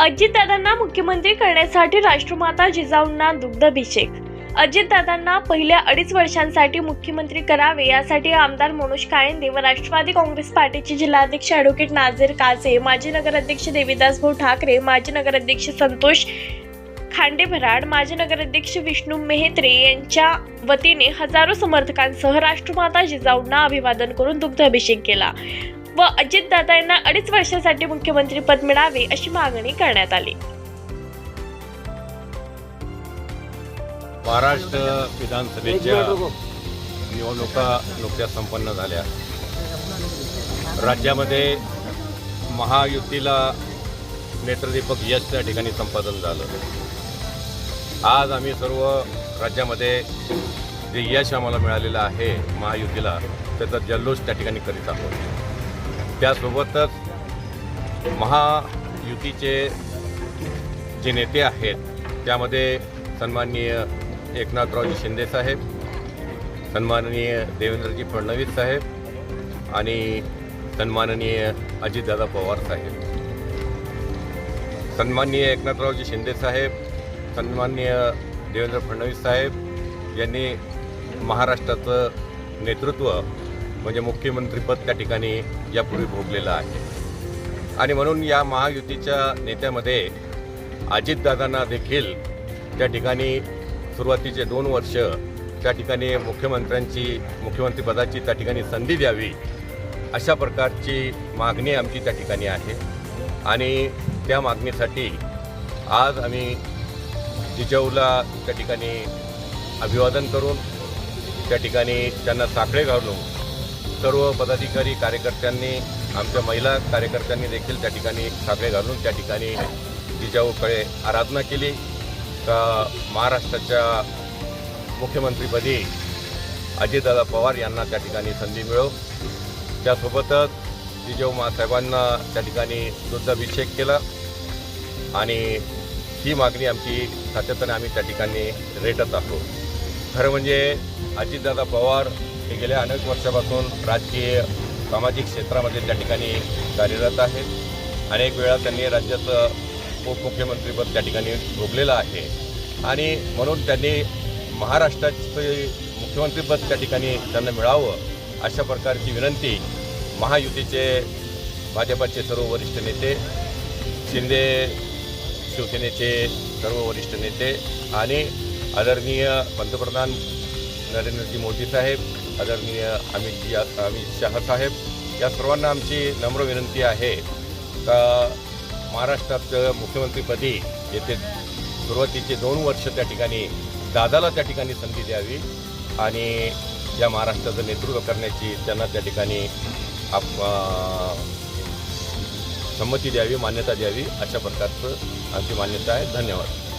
अजितदादांना मुख्यमंत्री करण्यासाठी राष्ट्रमाता जिजाऊंना दुग्धाभिषेक. अजितदादांना पहिल्या अडीच वर्षांसाठी मुख्यमंत्री करावे यासाठी आमदार मनोज काळेंदे व राष्ट्रवादी काँग्रेस पार्टीचे जिल्हाध्यक्ष ॲडव्होकेट नाझीर काझे माजी नगराध्यक्ष देवीदास भाऊ ठाकरे माजी नगराध्यक्ष संतोष खांडे भराड माजी नगराध्यक्ष विष्णू मेहत्रे यांच्या वतीने हजारो समर्थकांसह राष्ट्रमाता जिजाऊंना अभिवादन करून दुग्धाभिषेक केला. व अजितदादा यांना अडीच वर्षासाठी मुख्यमंत्रीपद मिळावे अशी मागणी करण्यात आली. महाराष्ट्र विधानसभेच्या निवडणुका नुकत्याच संपन्न झाल्या. राज्यामध्ये महायुतीला नेत्रदीपक यश त्या ठिकाणी संपादन झालं. आज आम्ही सर्व राज्यामध्ये जे यश आम्हाला मिळालेलं आहे महायुतीला त्याचा जल्लोष त्या ठिकाणी करीत आहोत. त्यासोबतच महायुतीचे जे नेते आहेत त्यामध्ये सन्माननीय एकनाथरावजी शिंदे साहेब सन्माननीय देवेंद्रजी फडणवीस साहेब आणि सन्माननीय अजितदादा पवार साहेब. सन्माननीय एकनाथरावजी शिंदे साहेब सन्माननीय देवेंद्र फडणवीस साहेब यांनी महाराष्ट्राचं नेतृत्व म्हणजे मुख्यमंत्रीपद त्या ठिकाणी यापूर्वी भोगलेलं आहे. आणि म्हणून या महायुतीच्या नेत्यामध्ये अजितदादांना देखील त्या ठिकाणी सुरुवातीचे दोन वर्ष त्या ठिकाणी मुख्यमंत्र्यांची मुख्यमंत्रीपदाची त्या ठिकाणी संधी द्यावी अशा प्रकारची मागणी आमची त्या ठिकाणी आहे. आणि त्या मागणीसाठी आज आम्ही जिजाऊला त्या ठिकाणी अभिवादन करून त्या ठिकाणी त्यांना साखळे घालून सर्व पदाधिकारी कार्यकर्त्यांनी आमच्या महिला कार्यकर्त्यांनी देखील त्या ठिकाणी साखळे घालून त्या ठिकाणी जिजाऊकडे आराधना केली. का महाराष्ट्राच्या मुख्यमंत्रीपदी अजितदादा पवार यांना त्या ठिकाणी संधी मिळो. त्यासोबतच जिजाऊ मासाहेबांना त्या ठिकाणी दुग्धाभिषेक केला. आणि ही मागणी आमची सातत्याने आम्ही त्या ठिकाणी रेटत आहोत. खरं म्हणजे अजितदादा पवार हे गेल्या अनेक वर्षापासून राजकीय सामाजिक क्षेत्रामध्ये त्या ठिकाणी कार्यरत आहेत. अनेक वेळा त्यांनी राज्याचं उपमुख्यमंत्रीपद त्या ठिकाणी भोगलेलं आहे. आणि म्हणून त्यांनी महाराष्ट्राचे मुख्यमंत्रीपद त्या ठिकाणी त्यांना मिळावं अशा प्रकारची विनंती महायुतीचे भाजपाचे सर्व वरिष्ठ नेते शिंदे शिवसेनेचे सर्व वरिष्ठ नेते आणि आदरणीय पंतप्रधान नरेंद्रजी मोदी साहेब आदरणीय अमित जी अमित शहासाहेब या सर्वांना आमची नम्र विनंती आहे का महाराष्ट्रात मुख्यमंत्रीपदी येथे सुरुवातीचे दोन वर्ष त्या ठिकाणी दादाला त्या ठिकाणी संधी द्यावी आणि या महाराष्ट्राचं नेतृत्व करण्याची त्यांना त्या ठिकाणी आप संमती द्यावी मान्यता द्यावी अशा प्रकारचं आमची मान्यता आहे. धन्यवाद.